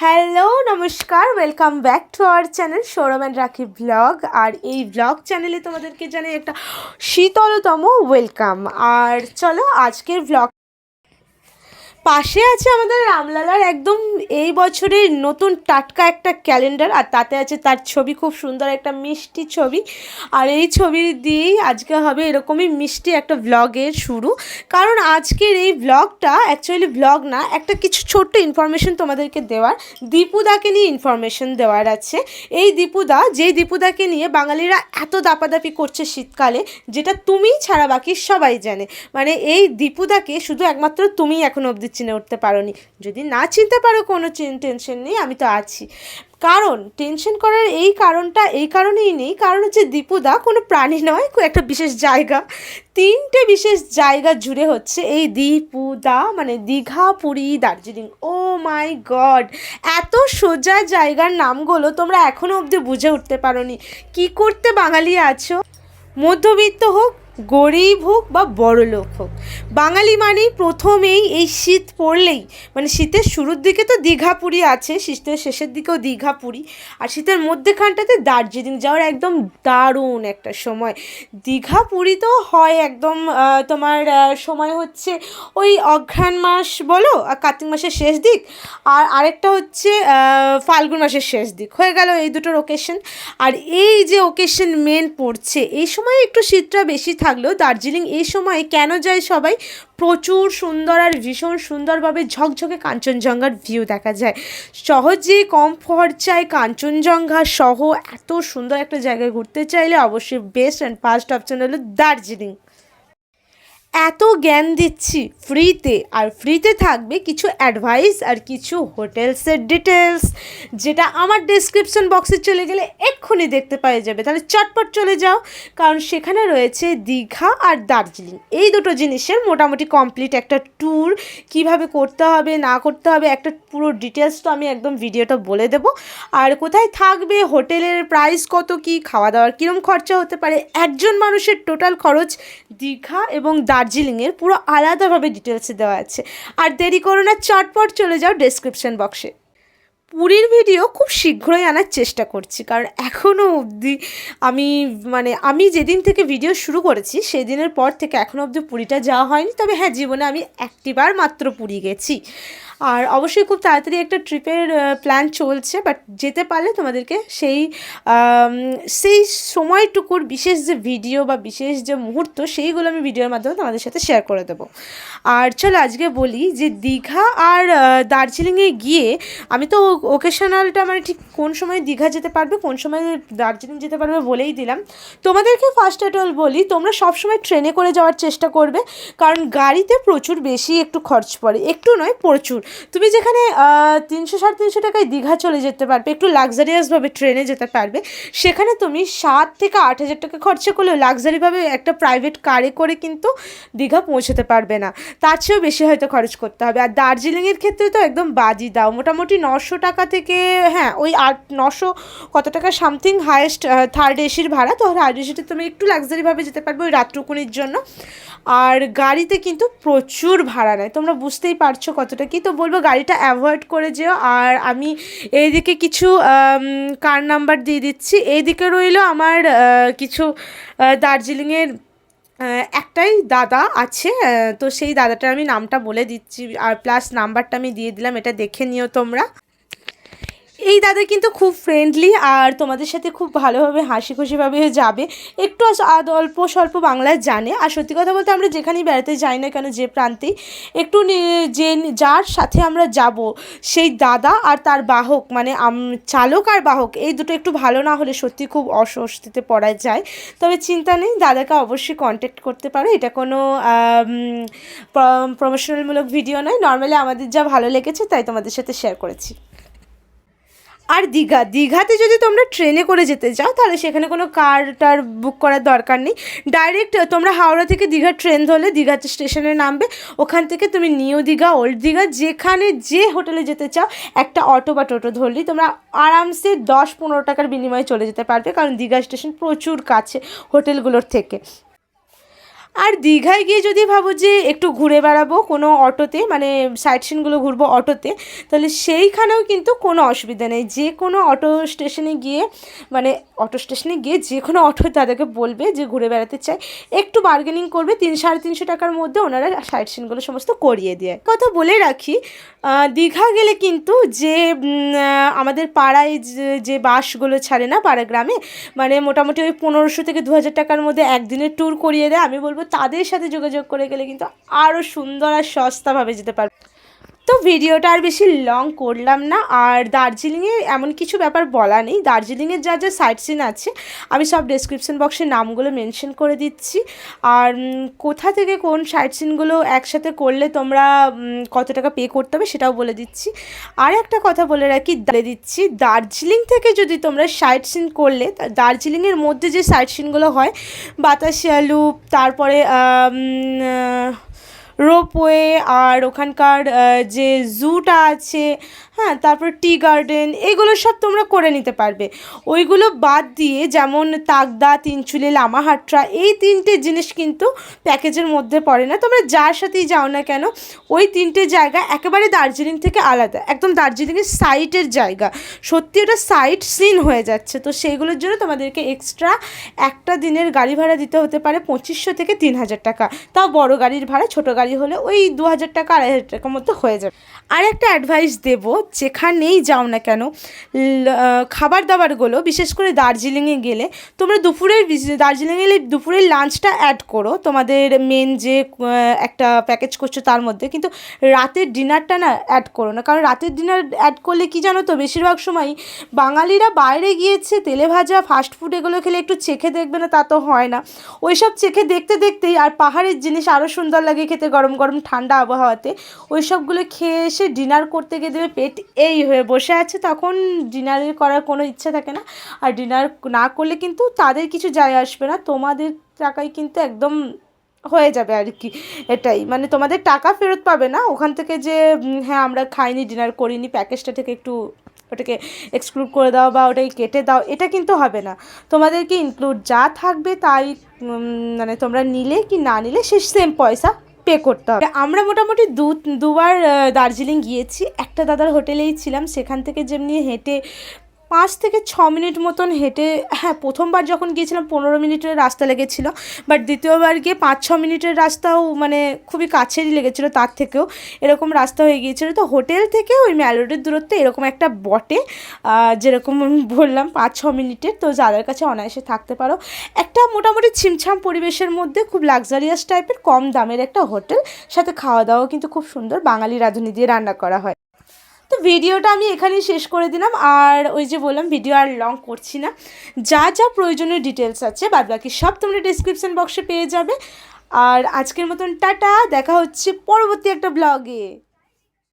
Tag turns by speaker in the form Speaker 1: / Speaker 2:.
Speaker 1: Hello, নমস্কার welcome back to our channel Sourav and Rakhi blog আর এই blog চ্যানেলে তোমাদেরকে জানাই একটা শীতলতম ওয়েলকাম আর চলো, আজকের ব্লগ পাশে আছে আমাদের রামলালার একদম এই বছরের নতুন টাটকা একটা ক্যালেন্ডার, আর তাতে আছে তার ছবি, খুব সুন্দর একটা মিষ্টি ছবি। আর এই ছবি দিয়েই আজকে হবে এরকমই মিষ্টি একটা ব্লগের শুরু। কারণ আজকের এই ব্লগটা অ্যাকচুয়ালি ব্লগ না, একটা কিছু ছোট্ট ইনফরমেশন তোমাদেরকে দেওয়ার। দীপুদাকে নিয়ে ইনফরমেশন দেওয়ার আছে। এই দীপুদা, যেই দীপুদাকে নিয়ে বাঙালিরা এত দাপাদাপি করছে শীতকালে, যেটা তুমি ছাড়া বাকি সবাই জানে। মানে এই দীপুদাকে শুধু একমাত্র তুমি এখনও অবধি চিনে উঠতে পারোনি। যদি না চিনতে পারো কোনো টেনশন নেই, আমি তো আছি। কারণ, টেনশন করার এই কারণটা, এই কারণেই নেই। কারণ হচ্ছে দীপুদা কোনো প্রাণী নয় একটা বিশেষ জায়গা। তিনটে বিশেষ জায়গা জুড়ে হচ্ছে এই দীপুদা মানে Digha Puri Darjeeling. Oh my god! এত সোজা জায়গার নামগুলো তোমরা এখনও অবধি বুঝে উঠতে পারোনি। কি করতে বাঙালি আছো? মধ্যবিত্ত হোক গরিব হোক বা বড়লোক হোক। বাঙালি মানেই প্রথমেই এই শীত পড়লেই মানে শীতের শুরুর দিকে তো দীঘা পুরী আছে, শীতের শেষের দিকেও দীঘা পুরী। আর শীতের মধ্যেখানটাতে দার্জিলিং যাওয়ার একদম দারুণ একটা সময়। দীঘা পুরী তো হয় একদম তোমার সময় হচ্ছে ওই অঘ্রাণ মাস বলো, আর কার্তিক মাসের শেষ দিক, আর আরেকটা হচ্ছে ফাল্গুন মাসের শেষ দিক। হয়ে গেল এই দুটোর ওকেশন আর এই যে ওকেশন মেন পড়ছে, এই সময় একটু শীতটা বেশি থাকলেও দার্জিলিং এই সময়ে কেন যায় সবাই? প্রচুর সুন্দর আর ভীষণ সুন্দরভাবে ঝকঝকে কাঞ্চনজঙ্ঘার ভিউ দেখা যায়। সহজে কম খরচায় কাঞ্চনজঙ্ঘা সহ এত সুন্দর একটা জায়গায় ঘুরতে চাইলে অবশ্যই বেস্ট অ্যান্ড ফার্স্ট অপশন হলো দার্জিলিং। এত জ্ঞান দিচ্ছি ফ্রিতে, আর ফ্রিতে থাকবে কিছু অ্যাডভাইস আর কিছু হোটেলসের ডিটেলস যেটা আমার ডেসক্রিপশন বক্সে চলে গেলে এক্ষুনি দেখতে পাওয়া যাবে। তাহলে চটপট চলে যাও, কারণ সেখানে রয়েছে দীঘা আর দার্জিলিং। এই দুটো জিনিসের মোটামুটি কমপ্লিট একটা ট্যুর কীভাবে করতে হবে, না করতে হবে, একটা পুরো ডিটেলস তো আমি একদম ভিডিওটা বলে দেব। আর কোথায় থাকবে হোটেলের প্রাইস কত, কি খাওয়া দাওয়ার কীরকম খরচা হতে পারে, একজন মানুষের টোটাল খরচ দীঘা এবং দার্জিলিংয়ের পুরো আলাদাভাবে ডিটেলসে দেওয়া আছে। আর দেরি করো না, চটপট চলে যাও ডেসক্রিপশন বক্সে পুরীর ভিডিও খুব শীঘ্রই আনার চেষ্টা করছি, কারণ এখনও অবধি আমি মানে আমি যেদিন থেকে ভিডিও শুরু করেছি, সেদিনের পর থেকে এখনও অবধি পুরীটা যাওয়া হয়নি। তবে হ্যাঁ জীবনে আমি একটিবার মাত্র পুরী গেছি। আর অবশ্যই খুব তাড়াতাড়ি একটা ট্রিপের প্ল্যান চলছে বাট যেতে পারলে তোমাদেরকে সেই সেই সময়টুকুর বিশেষ যে ভিডিও বা বিশেষ যে মুহূর্ত, সেইগুলো আমি ভিডিওর মাধ্যমে তোমাদের সাথে শেয়ার করে দেবো। আর চলো আজকে বলি যে দীঘা আর দার্জিলিংয়ে গিয়ে আমি তো ওকেশনালটা মানে ঠিক কোন সময় দীঘা যেতে পারবে, কোন সময় দার্জিলিং যেতে পারবে বলেই দিলাম। তোমাদেরকে ফার্স্ট অফ অল বলি, তোমরা সবসময় ট্রেনে করে যাওয়ার চেষ্টা করবে, কারণ গাড়িতে প্রচুর বেশি একটু খরচ পড়ে, একটু নয়, প্রচুর। তুমি যেখানে তিনশো সাড়ে তিনশো টাকায় দীঘা চলে যেতে পারবে, একটু লাক্সারিয়াসভাবে ট্রেনে যেতে পারবে, সেখানে তুমি সাত থেকে আট হাজার টাকা খরচা করলেও লাক্সারিভাবে একটা প্রাইভেট কারে করে কিন্তু দীঘা পৌঁছতে পারবে না। তার চেয়েও বেশি হয়তো খরচ করতে হবে। আর দার্জিলিংয়ের ক্ষেত্রে তো একদম বাজি দাও। মোটামুটি নশো টাকা থেকে হ্যাঁ ওই আট, নশো কত টাকা সামথিং হায়েস্ট থার্ড এসির ভাড়া। তো থার্ড এসিতে তুমি একটু লাক্সারিভাবে যেতে পারবে ওই রাতটুকুনির জন্য। আর গাড়িতে কিন্তু প্রচুর ভাড়া নেয়। তোমরা বুঝতেই পারছ কতটা কি। তো বলব গাড়িটা অ্যাভয়েড করে যেও। আর আমি এইদিকে কিছু কার নাম্বার দিয়ে দিচ্ছি। এইদিকে রইল আমার কিছু দার্জিলিংয়ের একটাই দাদা আছে তো সেই দাদাটার আমি নামটা বলে দিচ্ছি। আর প্লাস নাম্বারটা আমি দিয়ে দিলাম, এটা দেখে নিও তোমরা। এই দাদা কিন্তু খুব ফ্রেন্ডলি আর তোমাদের সাথে খুব ভালোভাবে হাসি খুশিভাবে যাবে। একটু আদ অল্প স্বল্প বাংলায় জানে। আর সত্যি কথা বলতে আমরা যেখানেই বেড়াতে যাই না কেন, যে প্রান্তেই, একটু যে যার সাথে আমরা যাব, সেই দাদা আর তার বাহক মানে চালক আর বাহক, এই দুটো একটু ভালো না হলে সত্যি খুব অস্বস্তিতে পড়া যায়। তবে চিন্তা নেই, দাদাকে অবশ্যই কন্ট্যাক্ট করতে পারো। এটা কোনো প্রমোশনালমূলক ভিডিও নয়। নর্মালি আমাদের যা ভালো লেগেছে, তাই তোমাদের সাথে শেয়ার করেছি। আর দীঘা, দীঘাতে যদি তোমরা ট্রেনে করে যেতে চাও তাহলে সেখানে কোনো কার টার বুক করার দরকার নেই। ডাইরেক্ট তোমরা হাওড়া থেকে দীঘা ট্রেন ধরলে দীঘাতে স্টেশনে নামবে। ওখান থেকে তুমি নিউ দীঘা, ওল্ড দীঘা, যেখানে যে হোটেলে যেতে চাও, একটা অটো বা টোটো ধরলেই তোমরা আরামসে দশ পনেরো টাকার বিনিময়ে চলে যেতে পারবে। কারণ দীঘা স্টেশন প্রচুর কাছে হোটেলগুলোর থেকে। আর দীঘায় গিয়ে যদি ভাবো যে একটু ঘুরে বেড়াবো কোনো অটোতে মানে সাইট সিনগুলো ঘুরবো অটোতে, তাহলে সেইখানেও কিন্তু কোনো অসুবিধা নেই। যে কোনো অটো স্টেশনে গিয়ে মানে অটো স্টেশনে গিয়ে যে কোনো অটো তাদেরকে বলবে যে ঘুরে বেড়াতে চাই। একটু বার্গেনিং করবে, তিন সাড়ে তিনশো টাকার মধ্যে ওনারা সাইট সিনগুলো সমস্ত করিয়ে দেয়। কথা বলে রাখি দীঘা গেলে কিন্তু যে আমাদের পাড়ায় যে- যে বাসগুলো ছাড়ে না পাড়া গ্রামে মানে মোটামুটি ওই পনেরোশো থেকে দু হাজার টাকার মধ্যে একদিনের ট্যুর করিয়ে দেয়। আমি বলব তাদের সাথে যোগাযোগ করে গেলে কিন্তু আরও সুন্দর আর সস্তাভাবে যেতে পারবে। তো ভিডিওটা আর বেশি লং করলাম না, আর দার্জিলিংয়ে এমন কিছু ব্যাপার বলা নেই। দার্জিলিংয়ের যা যা সাইট সিন আছে, আমি সব ডেসক্রিপশন বক্সে নামগুলো মেনশন করে দিচ্ছি। আর কোথা থেকে কোন সাইট সিনগুলো একসাথে করলে তোমরা কত টাকা পে করতে হবে সেটাও বলে দিচ্ছি। আর একটা কথা বলে রাখি, বলে দিচ্ছি, দার্জিলিং থেকে যদি তোমরা সাইট সিন করলে দার্জিলিংয়ের মধ্যে যে সাইট সিনগুলো হয় বাতাসিয়া লুপ তারপরে রোপওয়ে আর ওখানকার যে জুটা আছে হ্যাঁ তারপর টি গার্ডেন, এগুলো সব তোমরা করে নিতে পারবে। ওইগুলো বাদ দিয়ে যেমন তাকদা, তিনচুলে, লামাহাট্রা, এই তিনটে জিনিস কিন্তু প্যাকেজের মধ্যে পড়ে না। তোমরা যার সাথেই যাও না কেন, ওই তিনটে জায়গা একেবারে দার্জিলিং থেকে আলাদা, একদম দার্জিলিংয়ের সাইটের জায়গা। সত্যি ওটা সাইট সিন হয়ে যাচ্ছে। তো সেইগুলোর জন্য তোমাদেরকে এক্সট্রা একটা দিনের গাড়ি ভাড়া দিতে হতে পারে পঁচিশশো থেকে তিন হাজার টাকা। তাও বড় গাড়ির ভাড়া, ছোটো গাড়ি হলে ওই দু হাজার টাকা, আড়াই হাজার টাকার মধ্যে হয়ে যাবে। আর একটা অ্যাডভাইস দেব, যেখানেই যাও না কেন খাবার দাবারগুলো বিশেষ করে দার্জিলিংয়ে গেলে, তোমরা দুপুরের দার্জিলিংয়ে গেলে দুপুরের লাঞ্চটা অ্যাড করো। তোমাদের মেন যে একটা প্যাকেজ করছ তার মধ্যে, কিন্তু রাতের ডিনারটা না অ্যাড করো না। কারণ রাতের ডিনার অ্যাড করলে কি জানো তো, বেশিরভাগ সময় বাঙালিরা বাইরে গিয়েছে, তেলে ভাজা ফাস্ট ফুড এগুলো খেলে একটু চেখে দেখবে না, তা তো হয় না। ওইসব চেখে দেখতে দেখতেই আর পাহাড়ের জিনিস আরও সুন্দর লাগে খেতে গরম গরম গরম ঠান্ডা আবহাওয়াতে ওই সবগুলো খেয়ে এসে ডিনার করতে গিয়ে দেবে পেট এই হয়ে বসে আছে, তখন ডিনারের করার কোনো ইচ্ছা থাকে না। আর ডিনার না করলে কিন্তু তাদের কিছু যায় আসবে না, তোমাদের টাকায় কিন্তু একদম হয়ে যাবে আর কি এটাই। মানে তোমাদের টাকা ফেরত পাবে না, ওখান থেকে যে হ্যাঁ আমরা খাইনি, ডিনার করিনি, প্যাকেজটা থেকে একটু ওটাকে এক্সক্লুড করে দাও বা ওটাকে কেটে দাও, এটা কিন্তু হবে না। তোমাদেরকে ইনক্লুড যা থাকবে তাই মানে তোমরা নিলে কি না নিলে, সে সেম পয়সা। পে করতে হবে। আমরা মোটামুটি দু, দুবার দার্জিলিং গিয়েছি। একটা দাদার হোটেলেই ছিলাম। সেখান থেকে যেমনি হেঁটে পাঁচ থেকে ছ মিনিট মতন হেঁটে হ্যাঁ প্রথমবার যখন গিয়েছিলাম, পনেরো মিনিটের রাস্তা লেগেছিল। বাট দ্বিতীয়বার গিয়ে পাঁচ, ছ মিনিটের রাস্তাও মানে খুবই কাছেরই লেগেছিলো তার থেকেও। এরকম রাস্তা হয়ে গিয়েছিল। তো হোটেল থেকে ওই ম্যালোডির দূরত্ব এরকম একটা বটে যেরকম আমি বললাম, পাঁচ, ছ মিনিটের। তো যাদের কাছে অনায়াসে থাকতে পারো। একটা মোটামুটি ছিমছাম পরিবেশের মধ্যে খুব লাক্সারিয়াস টাইপের কম দামের একটা হোটেল। সাথে খাওয়া দাওয়াও কিন্তু খুব সুন্দর। বাঙালি রাঁধুনি দিয়ে রান্না করা হয়। তো ভিডিওটা আমি এখানেই শেষ করে দিলাম। আর ওই যে বললাম, ভিডিও আর লং করছি না। যা যা প্রয়োজনীয় ডিটেলস আছে বাদ বাকি সব তোমরা ডিসক্রিপশান বক্সে পেয়ে যাবে। আর আজকের মতন টাটা, দেখা হচ্ছে পরবর্তী একটা ব্লগে